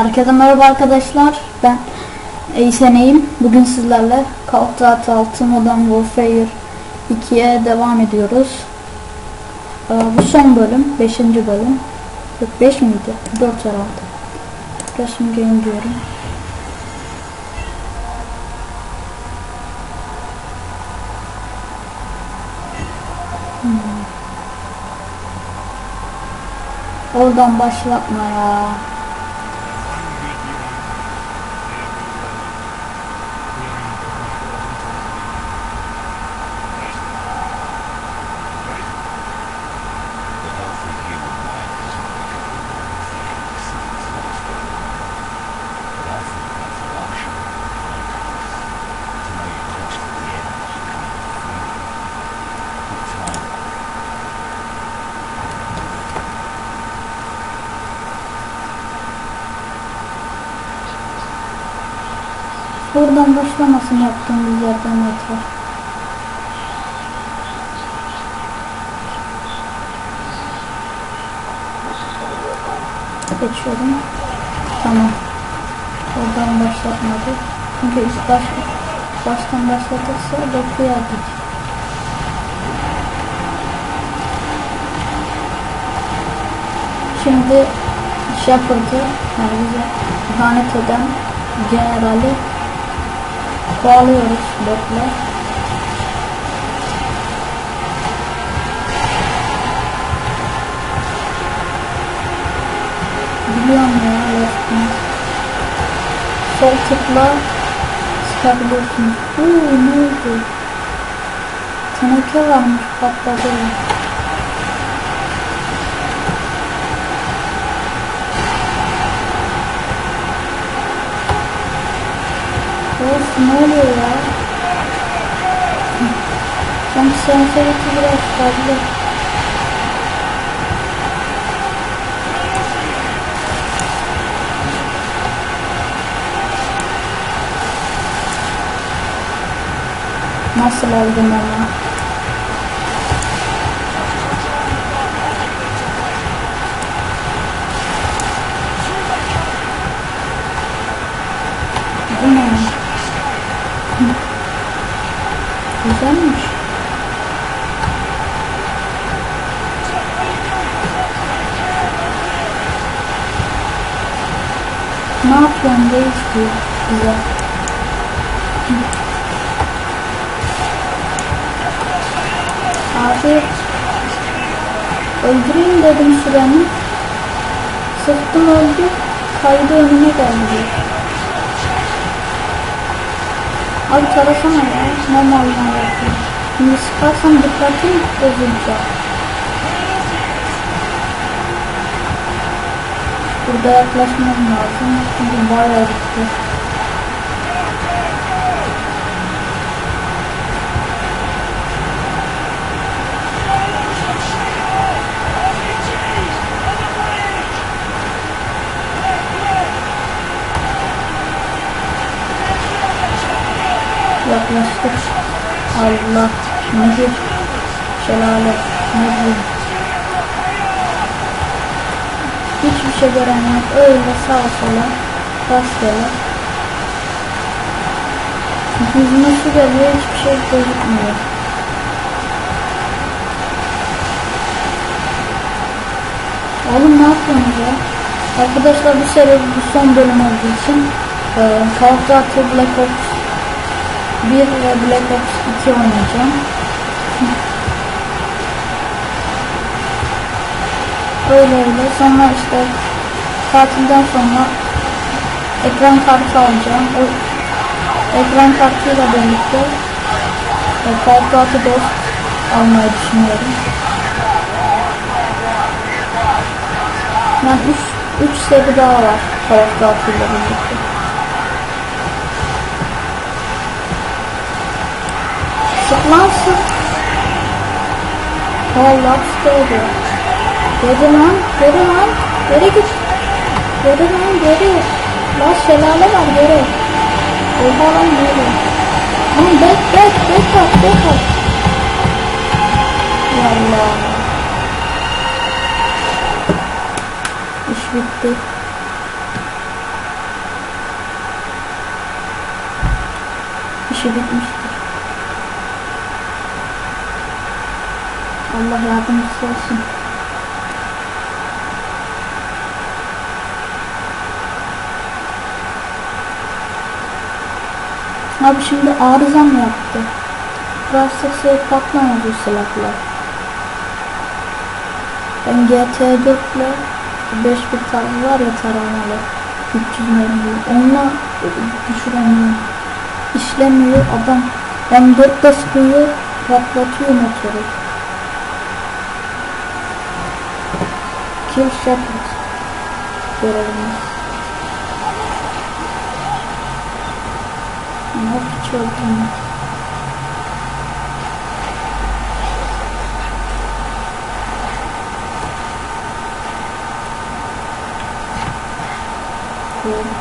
Herkese merhaba arkadaşlar. Ben Eyseneyim. Bugün sizlerle Duty 6 Modern Warfare 2'ye devam ediyoruz. Ee, bu son bölüm. 5. bölüm. Yok 5 miydi? 4 herhalde. Resim game diyorum. Hmm. Oradan başlatma ya. Buradan başlamasın yaptığımız yerden yeter. Geçiyorum. Tamam. Oradan başlatmadı. Çünkü ilk baş, baştan başlatırsa dokuyardık. Şimdi Shepard'ı yani bize ihanet eden generali Bağlıyoruz botla. Biliyorum ya Leftin. Sol tıkla sıkabiliyorsunuz. Uuu ne oldu? Teneke varmış patladı. Of ne oluyor ya? Sanki sensoriti biraz fazla. Nasıl oldum ama? Bu ne? Güzelmiş. Ne yapıyorsun diye istiyor bize. Abi öldüreyim dedim süreni. Sıktım öldü. Kaydı önüme geldi. Abi tarasana ya. Normal yapayım. Şimdi sıkarsam dikkatim bozulacak. Burada yaklaşmam lazım. Çünkü bayağı gitti. Yaklaştık. Allah. Nehir. Şelale. Ne bu? Hiçbir şey göremiyorum. Öyle sağa sola. Rastgele. Yüzüme su geliyor. Hiçbir şey gözükmüyor. Oğlum ne yapıyorsunuz ya? Arkadaşlar bu seri bu son bölüm olduğu için e, Call of Duty Black Ops 1 ve Black Ops 2 oynayacağım. Öyle öyle. Sonra işte tatilden sonra ekran kartı alacağım. O ekran kartıyla birlikte e, Call Ghost almayı düşünüyorum. Yani 3 seri daha var Call of birlikte. Çıkmazsın. Allah tutuyor. Geri lan, geri lan, geri git. Geri lan, geri. Lan şelale var, geri. Oha lan, geri. Lan bek, bek, bek at, bek at. Yallah. İş bitti. İşi bitmişti. Allah yardımcısı olsun. Abi şimdi arıza mı yaptı? Sık patlamıyor bu silahlar. Ben GT4 ile 5 bir tarzı var ya taramalı. 300 mermi. Onunla düşüremiyorum. İşlemiyor adam. M4'te sıkıyor patlatıyor motoru. kill shepherd görevimiz. Not children.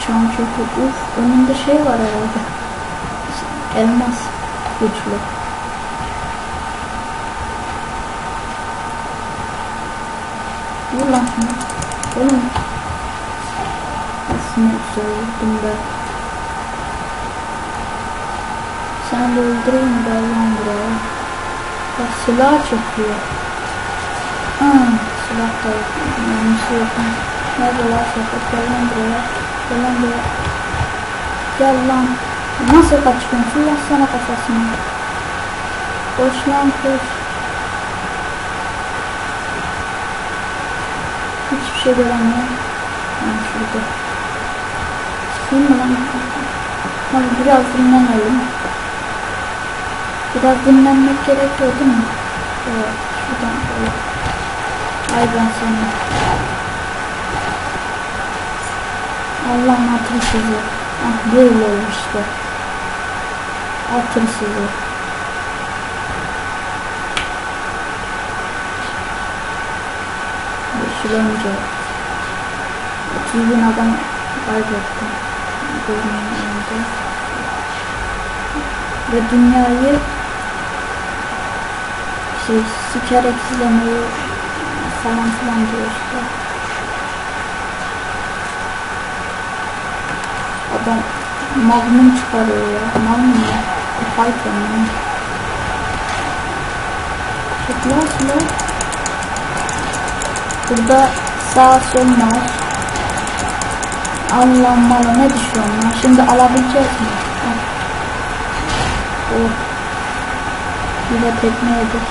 Çam çöpü. Uf önümde şey var herhalde. Elmas güçlü. Vur lan şunu. Oğlum. Aslında söyledim be. Sen de öldüreyim mi lan buraya? Bak silah çekiyor. Ha, silah da yok. Yanlışı yok. Nerede lan sefer? Gel lan buraya. Gel lan buraya. Gel lan. Nasıl kaçıyorsun? Fırlatsana kafasını. Koş lan koş. Hiçbir şey göremiyorum. Ha şurada. Sıkayım mı lan? Hadi biraz dinlenelim. Biraz dinlenmek gerekiyor değil mi? Evet. Şuradan böyle. Ay ben sana. Allah'ın hatırı. Ah böyle olmuş işte. Hatırı sizi. Önce 30 bin adam kaybettim. Gözümün önünde. Ve dünyayı şey sikerek izlemeyi falan filan diyor işte. Adam magnum çıkarıyor ya. Magnum ya. Python. Çok lan? Burada sağ sonlar anlanmalı ne düşüyorlar. Şimdi alabileceğiz mi? Oh. Yine tekme yedir.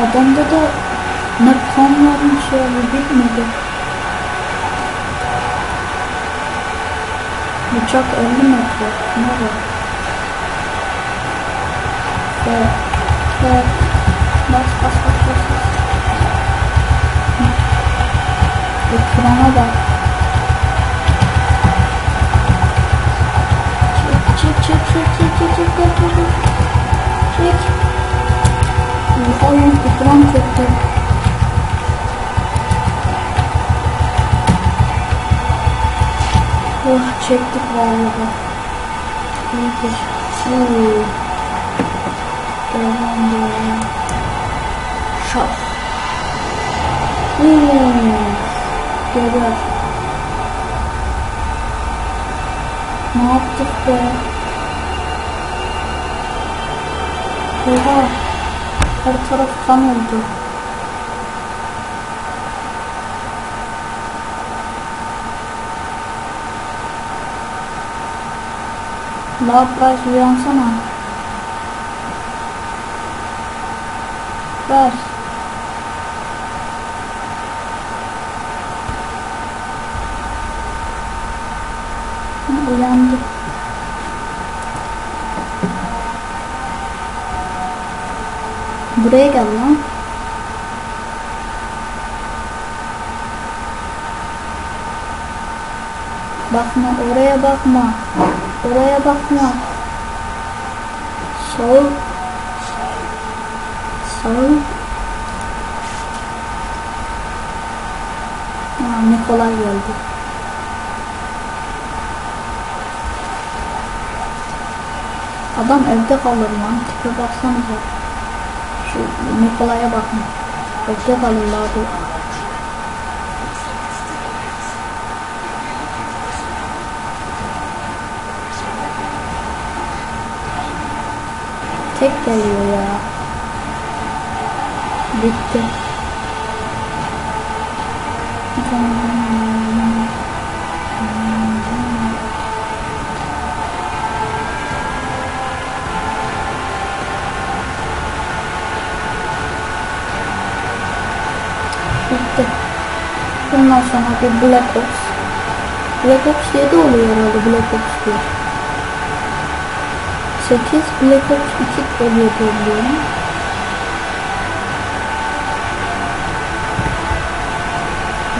Adamda da makamların şey bilmedi. Bıçak 50 metre. Ne var? Evet. Evet. Bas bas bas bas bas. Ekrana bak. Çek çek çek çek çek çek çek çek çek çek. Çek. Ya ekran çekti. Çektik vallahi. İyidir. Oo. Devam devam. Şaf. Hmm. Geber. Ne yaptık be? Oha. Her taraf kan oldu. Labras uyansana. Ver. Uyandı. Buraya gel lan. Bakma oraya bakma. Oraya bakma. Sol. Sol. Ha, Nikolay geldi. Adam evde kalır lan. Tipe baksanıza. Şu Nikola'ya bakın. Bekle kalırlar Tek geliyor ya. Bitti. Bitti. Bundan sonra bir Black Ops. Black Ops 7 oluyor herhalde Black Ops 1. 8 Black Ops 2 oluyor diye biliyorum.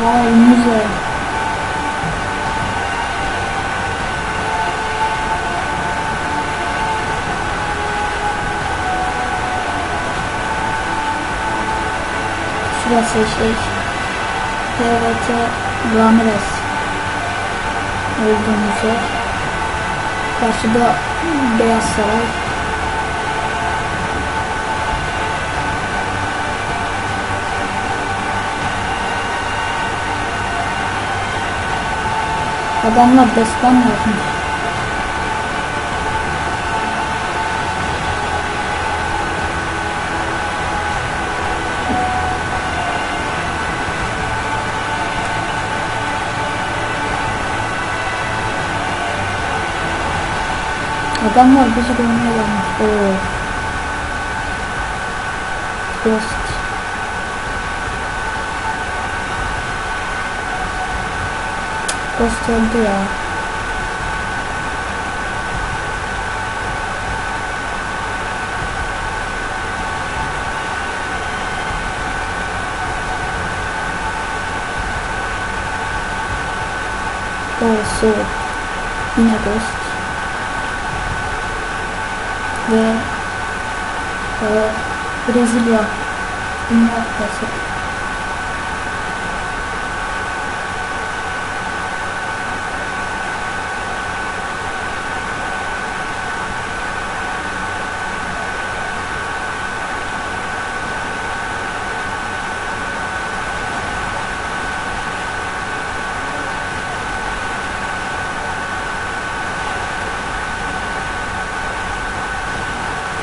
Vay müze. Şurası şey. TRT Ramirez. Olduğumuz yer. Karşıda Beyaz Saray. Adamlar destan Adamlar bizi görmeye gelmiş. Oo. Ghost. Ghost öldü ya. Oh, Sword. Yine Ghost. Ve e, Brezilya Dünya Kupası.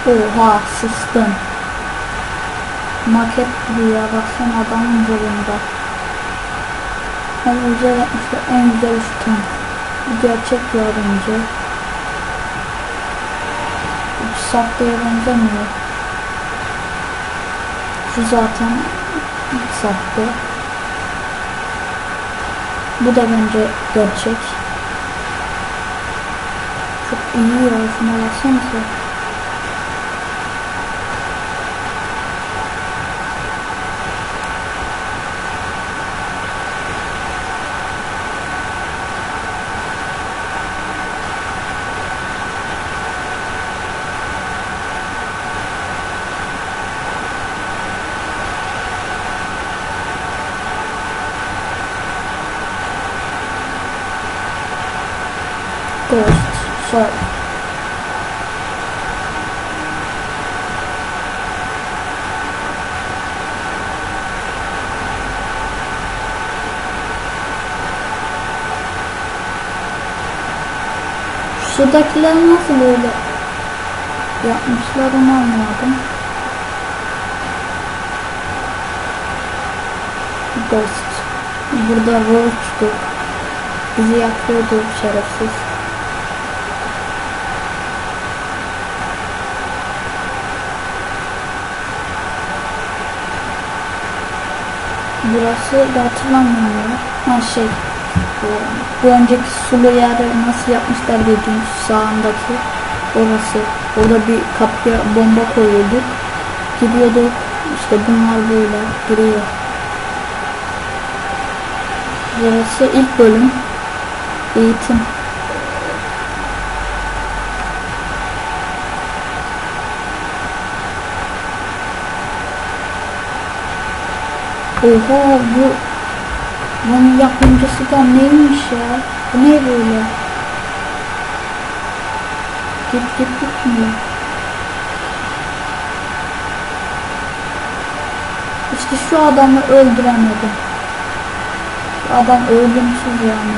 Oha sistem. Maket gibi ya baksana adamın üzerinde. En güzel yapmışlar en güzel sistem. Gerçek ya bence. Hiç sahteye benzemiyor. Şu zaten sahte. Bu da bence gerçek. Çok iyi ya şuna. Ghost. Sorry. Şuradakiler nasıl böyle yapmışlar onu anlamadım. Ghost. Burada Roach'tu. Bizi yakıyordu şerefsiz. Burası da hatırlamıyorum. Ha şey. Bu, önceki sulu yeri nasıl yapmışlar dediğim sağındaki orası. Orada bir kapıya bomba koyuyorduk. Giriyorduk. İşte bunlar böyle duruyor. Burası ilk bölüm. Eğitim. Oha bu bunun yapımcısı da neymiş ya? Bu ne böyle? Git git gitmiyor. İşte şu adamı öldüremedim. Şu adam ölümsüz yani.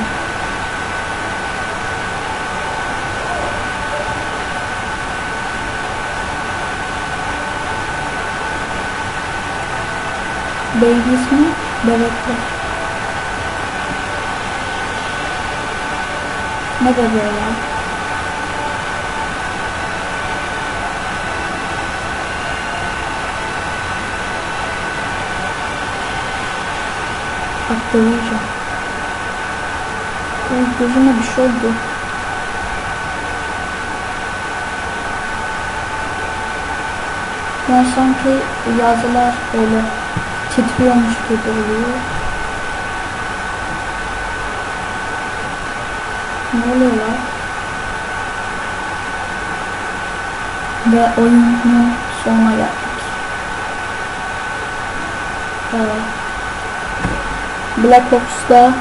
Babies mi? Bebekler. Ne bebeği ya? Aktaracağım. Ay gözüme bir şey oldu. Ben sanki yazılar böyle titriyormuş gibi oluyor. Ne oluyor lan? Ve oyunun sonuna geldik. Evet. Black Ops'da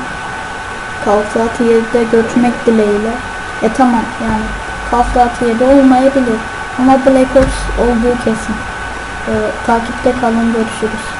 Duty 7'de görüşmek dileğiyle. E tamam yani Duty 7 olmayabilir ama Black Ops olduğu kesin. E, takipte kalın görüşürüz.